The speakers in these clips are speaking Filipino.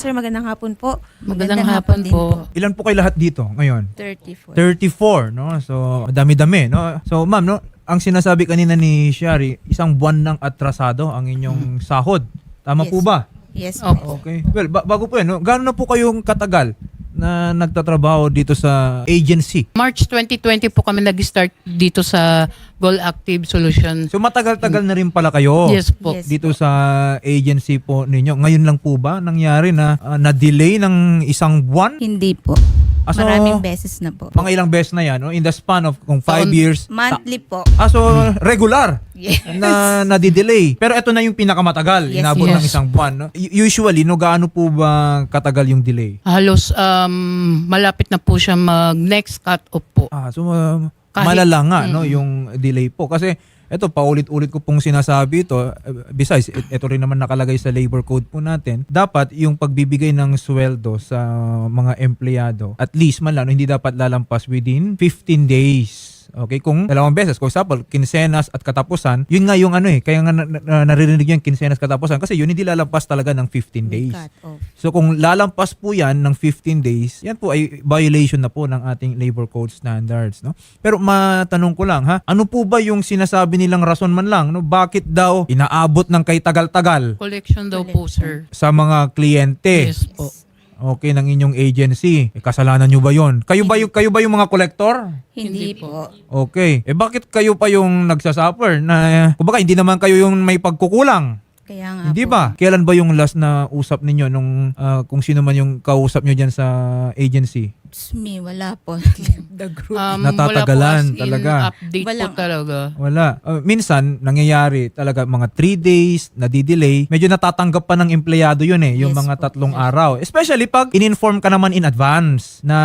sir. Magandang hapon po. Magandang hapon din po. Ilan po kayo lahat dito ngayon? 34. 34, no? So, dami-dami, no? So, ma'am, no? Ang sinasabi kanina ni Shari, isang buwan ng atrasado ang inyong sahod. Tama po Yes. ba? Yes Opo. po. Okay. Well, ba- bago po yan, no? Gaano na po kayong katagal na nagtatrabaho dito sa agency? March 2020 po kami nag-start dito sa Goal Active Solution. So, matagal-tagal na rin pala kayo. Yes po. Yes. dito sa agency po ninyo. Ngayon lang po ba nangyari na ah, na-delay ng isang buwan? Hindi po. Ah, so, Maraming beses na po. Mga ilang beses na yan, no? in the span of kung five Taon- years. Monthly po. Ah, so regular Yes. na nadidelay. Pero ito na yung pinakamatagal, Yes, inabot yes. ng isang buwan. No? U- Usually, no, gaano po ba katagal yung delay? Halos um, malapit na po siya mag-next cut-off po. Ah, so uh, Kahit- malala nga no, Mm. yung delay po. Kasi ito, paulit-ulit ko pong sinasabi ito. Uh, Besides, it- ito rin naman nakalagay sa labor code po natin. Dapat yung pagbibigay ng sweldo sa mga empleyado, at least man lang, hindi dapat lalampas within 15 days. Okay, kung dalawang beses, for example, kinsenas at katapusan, yun nga yung ano eh, kaya nga na, na- naririnig yung kinsenas katapusan kasi yun hindi lalampas talaga ng 15 days. So kung lalampas po yan ng 15 days, yan po ay violation na po ng ating labor code standards. No? Pero matanong ko lang, ha? ano po ba yung sinasabi nilang rason man lang? No? Bakit daw inaabot ng kay tagal-tagal Collection daw po, sir. sa mga kliyente? Yes po. Okay, ng inyong agency. Eh, kasalanan nyo ba yon? Kayo ba yung, kayo ba yung mga collector? Hindi, po. Okay. Eh bakit kayo pa yung nagsasuffer na kumbaga hindi naman kayo yung may pagkukulang? Kaya nga Hindi po. ba? Kailan ba yung last na usap ninyo nung ah, kung sino man yung kausap nyo dyan sa agency? It's me, wala po. The group. Um, Natatagalan wala po as in talaga. update Walang- po talaga. Wala. Uh, minsan, nangyayari talaga mga 3 days, nadidelay. Medyo natatanggap pa ng empleyado yun eh, yung Yes mga po. tatlong araw. Especially pag in-inform ka naman in advance na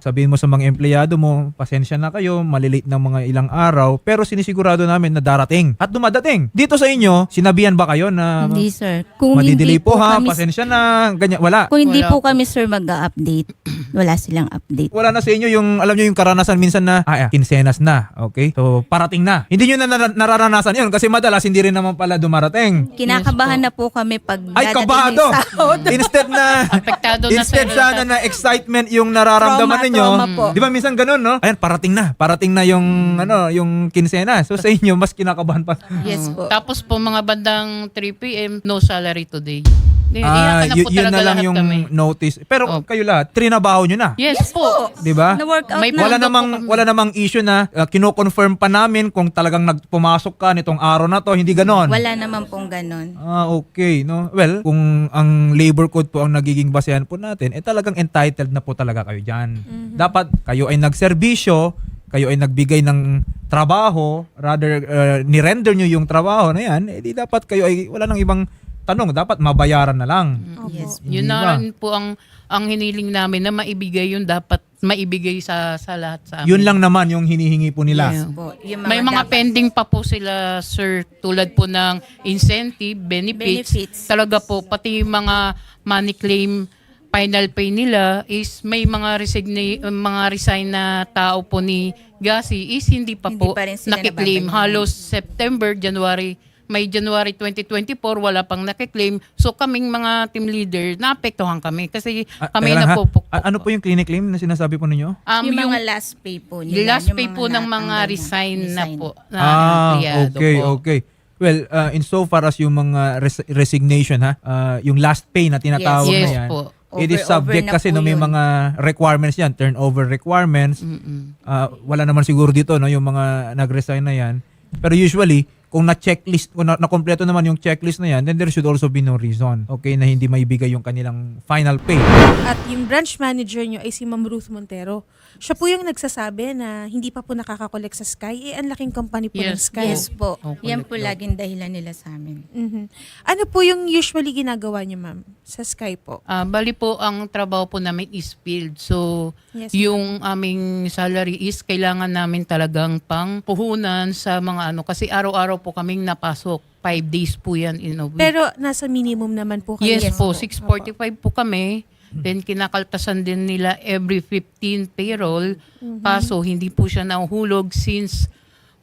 sabihin mo sa mga empleyado mo, pasensya na kayo, malilate ng mga ilang araw, pero sinisigurado namin na darating at dumadating. Dito sa inyo, sinabihan ba kayo na hindi sir. Kung madidelay hindi po ha, kami, pasensya na, ganyan. Wala. kung hindi Wala po po. kami sir mag-update, wala silang update. wala na sa inyo yung alam nyo yung karanasan minsan na ah, ah, kinsenas na okay so parating na hindi nyo na nar- nararanasan yun kasi madalas hindi rin naman pala dumarating Kinakabahan na po kami pag ay dadating kabado yung sahod. instead na Apektado na instead sir. sana na excitement yung nararamdaman Trauma, ninyo trauma po. di ba minsan ganun no ayan parating na parating na yung ano yung kinsena so sa inyo mas kinakabahan pa Yes po. Tapos po mga bandang 3 p.m. no salary today. Ah iyakan na y- po yun talaga na lang lahat yung kami. notice pero Oh. kayo lahat trinabaho nyo na Yes, po. di ba May na. wala po namang kami. wala namang issue na uh, kino-confirm pa namin kung talagang nagpumasok ka nitong araw na to, hindi ganon. Wala naman pong ganon. Ah, okay, no. Well, kung ang labor code po ang nagiging basehan po natin, eh talagang entitled na po talaga kayo diyan. Dapat kayo ay nagserbisyo, kayo ay nagbigay ng trabaho, rather uh, ni-render nyo yung trabaho na yan, eh di dapat kayo ay wala nang ibang tanong, dapat mabayaran na lang. Yes. Yun na ba? rin po ang ang hiniling namin na maibigay yun dapat maibigay sa sa lahat sa amin. Yun lang naman yung hinihingi po nila. Yeah. Po, yung May mga dapat- pending pa po sila, sir, tulad po ng incentive, benefits. Benefits. Talaga po, pati yung mga money claim final pay nila is may mga resign mga resign na tao po ni Gasi is hindi pa Hindi po pa rin sila nakiklaim. Halos September, January, may January 2024 wala pang nakiklaim. So kaming mga team leader, naapektuhan kami kasi Ah, kami teka lang, na ha? po. A- ano po yung clinic claim na sinasabi po ninyo? Um, yung, yung, mga last pay po nila. last yung pay po ng mga natanggal na. resign na po. Na ah, empleyado okay, po. okay. Well, uh, in so far as yung mga res- resignation ha, uh, yung last pay na tinatawag Yes, na yan, po. it is subject na kasi po no may yun. mga requirements yan, turnover requirements. Mm-mm. Uh, wala naman siguro dito no yung mga nag-resign na yan. Pero usually, kung na-checklist, kung na- na-kompleto naman yung checklist na yan, then there should also be no reason, okay, na hindi maibigay yung kanilang final pay. At yung branch manager nyo ay si Ma'am Ruth Montero. Siya po yung nagsasabi na hindi pa po nakakakolek sa Sky. Eh, ang laking company po ng Yes Sky. Yes po. Oh, Yan po daw. laging dahilan nila sa amin. Mhm. Ano po yung usually ginagawa niyo, ma'am, sa Sky po? Ah, bali po ang trabaho po namin is field. So Yes, yung aming salary is kailangan namin talagang pang puhunan sa mga ano kasi araw-araw po kaming napasok. Five days po yan in a week. Pero nasa minimum naman po kayo. yes, Yes po, po. 645 po kami. Then kinakaltasan din nila every 15 payroll. Kaso hindi po siya nahuhulog since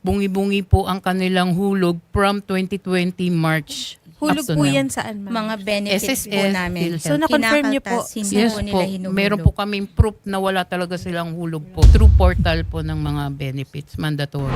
bungi-bungi po ang kanilang hulog from 2020 March. Hulog po yan saan, ma'am? Mga benefits po SSS, namin. PhilHealth. So, na-confirm niyo po, Kinakaltas, hindi Yes po po, nila hinuhulog. meron po kaming proof na wala talaga silang hulog po. Through portal po ng mga benefits, mandatory.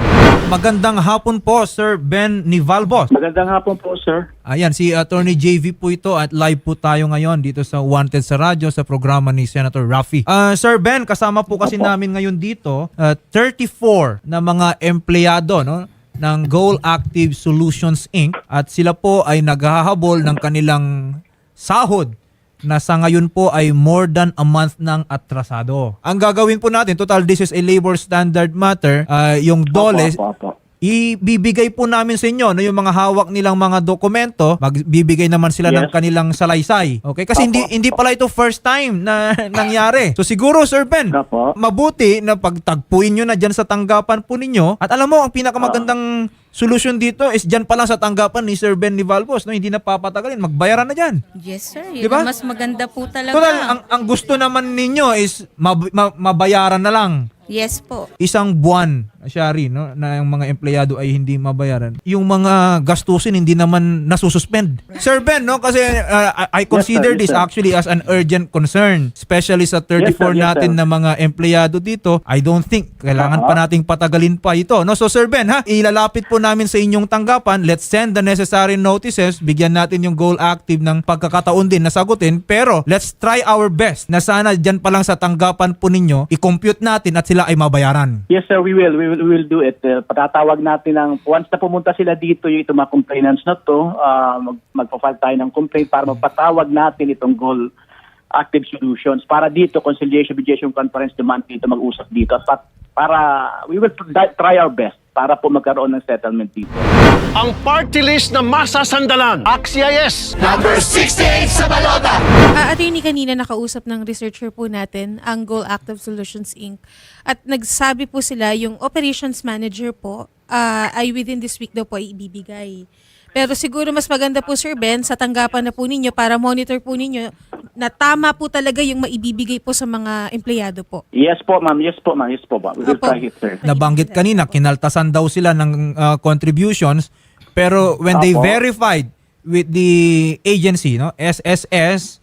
Magandang hapon po, Sir Ben Nivalbos. Magandang hapon po, sir. Ayan, si Attorney JV po ito at live po tayo ngayon dito sa Wanted sa Radyo sa programa ni Senator Raffy. Ah, Sir Ben, kasama po kasi namin ngayon dito ah, 34 na mga empleyado no, ng Goal Active Solutions Inc. At sila po ay naghahabol ng kanilang sahod na sa ngayon po ay more than a month ng atrasado. Ang gagawin po natin, total this is a labor standard matter, ah, yung DOLE, Opo, opo, opo. Ibibigay po namin sa inyo no yung mga hawak nilang mga dokumento? Magbibigay naman sila ng Yes. kanilang salaysay. Okay? Kasi hindi hindi pala ito first time na nangyari. So siguro Sir Ben Opo. mabuti na pagtagpuin nyo na dyan sa tanggapan po ninyo. At alam mo ang pinakamagandang solusyon dito is dyan pa lang sa tanggapan ni Sir Ben Nivalvos no hindi na papatagalin magbayaran na dyan Yes, sir. Yun Diba? ang mas maganda po talaga. Total, ang, ang gusto naman ninyo is mab- ma- mabayaran na lang yes po. isang buwan, Shari, no, na yung mga empleyado ay hindi mabayaran. Yung mga gastusin hindi naman nasususpend. Sir Ben, no, kasi uh, I consider Yes, sir. Yes, this sir. actually as an urgent concern, especially sa 34 Yes, sir. Yes, natin sir. na mga empleyado dito. I don't think kailangan pa Uh-huh. nating patagalin pa ito. No, so Sir Ben, ha, ilalapit po namin sa inyong tanggapan. Let's send the necessary notices. Bigyan natin yung goal active ng pagkakataon din na sagutin. Pero let's try our best na sana dyan pa lang sa tanggapan po ninyo, i-compute natin at sila ay mabayaran. Yes, sir, we will. We will, we will do it. Uh, patatawag natin ng, once na pumunta sila dito, yung itong mga complainants na to, uh, mag, magpa-file tayo ng complaint para magpatawag natin itong goal active solutions para dito, conciliation mediation conference demand dito, mag-usap dito. At pa- para, we will try- our best para po magkaroon ng settlement dito. ang party list na masasandalan. AXIS! Ah, attorney, kanina nakausap ng researcher po natin, ang Goal Active Solutions Inc. At nagsabi po sila, yung operations manager po, ah, ay within this week daw po ay ibibigay. Pero siguro mas maganda po, Sir Ben, sa tanggapan na po ninyo para monitor po ninyo na tama po talaga yung maibibigay po sa mga empleyado po. Yes po, ma'am. Yes po, ma'am. Yes po, ma'am. We will Opo. try it, sir. nabanggit kanina, kinaltasan daw sila ng uh, contributions pero when they verified with the agency, no, SSS,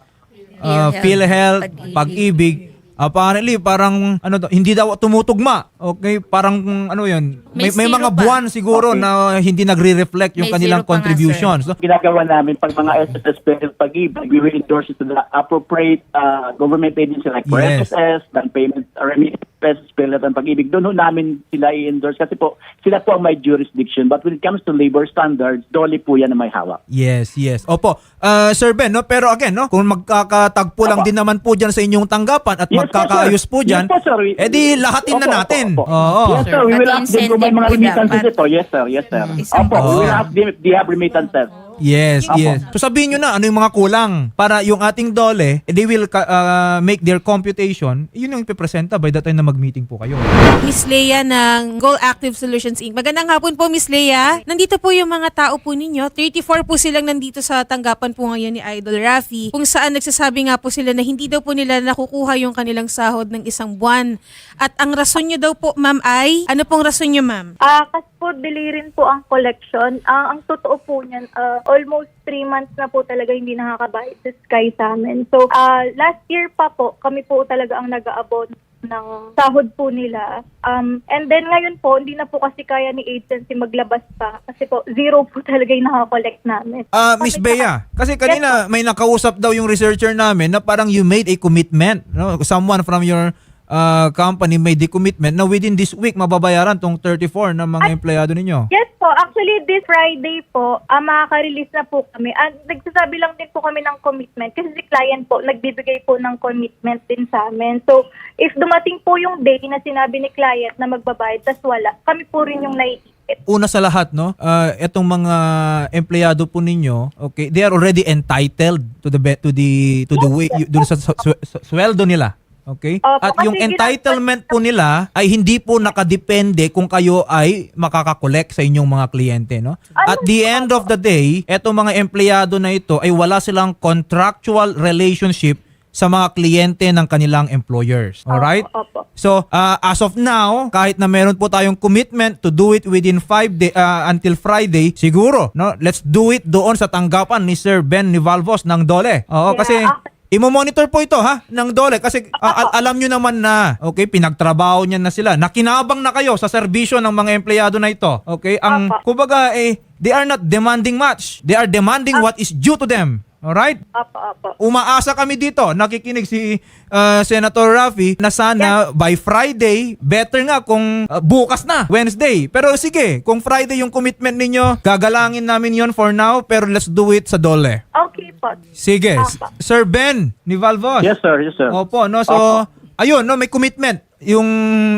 uh, PhilHealth, PhilHealth, Pag-ibig, apparently parang ano to, hindi daw tumutugma. Okay, parang ano 'yun. May, may May mga pa. buwan siguro Okay. na hindi nagre-reflect yung May kanilang zero pa nga, contributions. no? ginagawa namin pag mga SSS Payment Pag-ibig, we will endorse it to the appropriate uh, government agency like for Yes. SSS, dan payment, uh, remittance, Payment and Pag-ibig. Doon ho namin sila i-endorse kasi po, sila po ang may jurisdiction. But when it comes to labor standards, dole po yan na may hawak. Yes, yes. Opo. Uh, Sir Ben, no? pero again, no? kung magkakatagpo lang Opo. din naman po dyan sa inyong tanggapan at Yes magkakaayos po dyan, Yes po, sir. We- edi lahatin na Opo, natin. opo, opo. Oo. Yes, sir. We will Pati ask them kung may mga remittances ito. Yes, sir. Yes, sir. Opo, we will ask them if they have remittances. Yes, Opo. yes. So sabihin nyo na ano yung mga kulang para yung ating dole, eh, they will ka- uh, make their computation. Yun yung ipipresenta by the time na mag-meeting po kayo. Miss Leia ng Goal Active Solutions Inc. Magandang hapon po, Miss Leia. Nandito po yung mga tao po ninyo. 34 po silang nandito sa tanggapan po ngayon ni Idol Rafi. Kung saan nagsasabi nga po sila na hindi daw po nila nakukuha yung kanilang sahod ng isang buwan. At ang rason nyo daw po, ma'am, ay? Ano pong rason nyo, ma'am? Ah, kasi po delirin po ang collection. Ah, ang totoo po niyan, ah, almost three months na po talaga hindi nakakabayad sa Sky sa amin. So, ah, last year pa po, kami po talaga ang nag-aabot ng sahod po nila. Um, and then ngayon po, hindi na po kasi kaya ni agency maglabas pa. Kasi po, zero po talaga yung nakakollect namin. Ah, Miss Kami- Bea, kasi kanina may nakausap daw yung researcher namin na parang you made a commitment, no? Someone from your uh, company made the commitment na within this week mababayaran tong 34 ng mga empleyado ninyo. Yes po. Actually, this Friday po, ah, makaka-release na po kami. At nagsasabi lang din po kami ng commitment kasi si client po, nagbibigay po ng commitment din sa amin. So, if dumating po yung day na sinabi ni client na magbabayad, tas wala, kami po rin yung naiipit. una sa lahat, no, uh, etong mga empleyado po ninyo, okay, they are already entitled to the be- to the to the way dun sa sweldo nila. Okay? Opo, At kasi yung entitlement po nila ay hindi po nakadepende kung kayo ay makakakolek sa inyong mga kliyente, no? At the end of the day, etong mga empleyado na ito ay wala silang contractual relationship sa mga kliyente ng kanilang employers. Alright? Opo. So, uh, as of now, kahit na meron po tayong commitment to do it within 5 day uh, until Friday, siguro, no, let's do it doon sa tanggapan ni Sir Ben Nivalvos ng Dole. Oo, Yeah, kasi okay. Imo-monitor po ito ha ng Dole kasi a- al- alam nyo naman na okay pinagtrabaho niyan na sila. Nakinabang na kayo sa serbisyo ng mga empleyado na ito. Okay? Ang Apa. kumbaga eh they are not demanding much. They are demanding what is due to them. Alright? Opo, opo. umaasa kami dito, nakikinig si uh, Senator Raffy na sana by Friday, better nga kung uh, bukas na, Wednesday. Pero sige, kung Friday yung commitment ninyo, gagalangin namin yon for now, pero let's do it sa dole. Po. Sige, Apa. Sir Ben ni Valvos. Yes, sir. Yes, sir. Opo, no? So, ayun, no, may commitment yung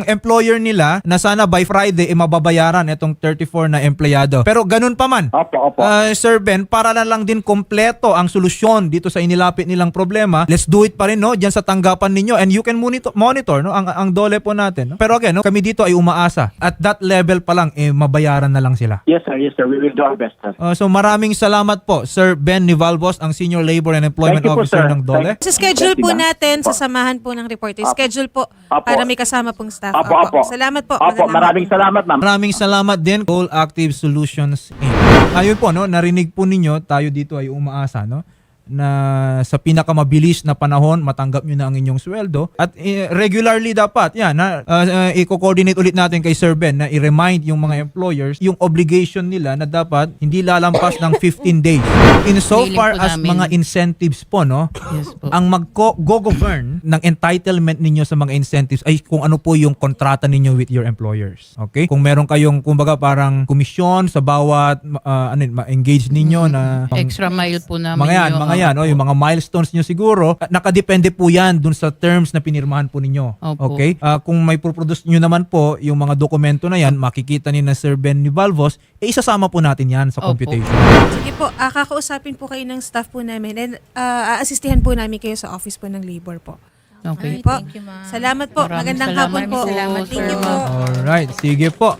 employer nila na sana by Friday eh, mababayaran itong 34 na empleyado. Pero ganun pa man, Opo, opo. Uh, Sir Ben, para na lang din kompleto ang solusyon dito sa inilapit nilang problema, let's do it pa rin no diyan sa tanggapan ninyo and you can monitor, monitor no ang ang dole po natin. No? Pero again, no, kami dito ay umaasa. At that level pa lang eh mabayaran na lang sila. yes, sir. Yes, sir. We will do our best, sir. Uh, so maraming salamat po Sir Ben Nivalvos, ang Senior Labor and Employment Thank you po, Officer sir. ng dole. Thank- Sa schedule po natin, sasamahan po ng reporter. Schedule po para may kasama pong staff. Opo, opo. Salamat po. Opo, Magandang maraming hapon. salamat, ma'am. Maraming salamat din Goal Active Solutions Inc. Ayun po no, narinig po ninyo, tayo dito ay umaasa no na sa pinakamabilis na panahon matanggap nyo na ang inyong sweldo at eh, regularly dapat yan na uh, uh, i-coordinate ulit natin kay Sir Ben na i-remind yung mga employers yung obligation nila na dapat hindi lalampas ng 15 days in so far as mga incentives po no Yes po. ang mag-go-govern ng entitlement ninyo sa mga incentives ay kung ano po yung kontrata ninyo with your employers. Okay? Kung meron kayong kumbaga parang komisyon sa bawat uh, ano yun, ma-engage ninyo na pang- Extra mile po namin mga yan, mga yan, oh, yung mga milestones nyo siguro, ah, nakadepende po yan dun sa terms na pinirmahan po ninyo. Opo. Okay? Ah, kung may produce nyo naman po yung mga dokumento na yan, makikita ni na Sir Ben Nivalvos, eh isasama po natin yan sa Opo. computation. Sige po, ah, kakausapin po kayo ng staff po namin and ah, aasistihan po namin kayo sa office po ng labor po. Okay. po. thank you, ma'am. Salamat po. Maraming Magandang salamat hapon po. po, Thank you sir. po. Alright, sige po.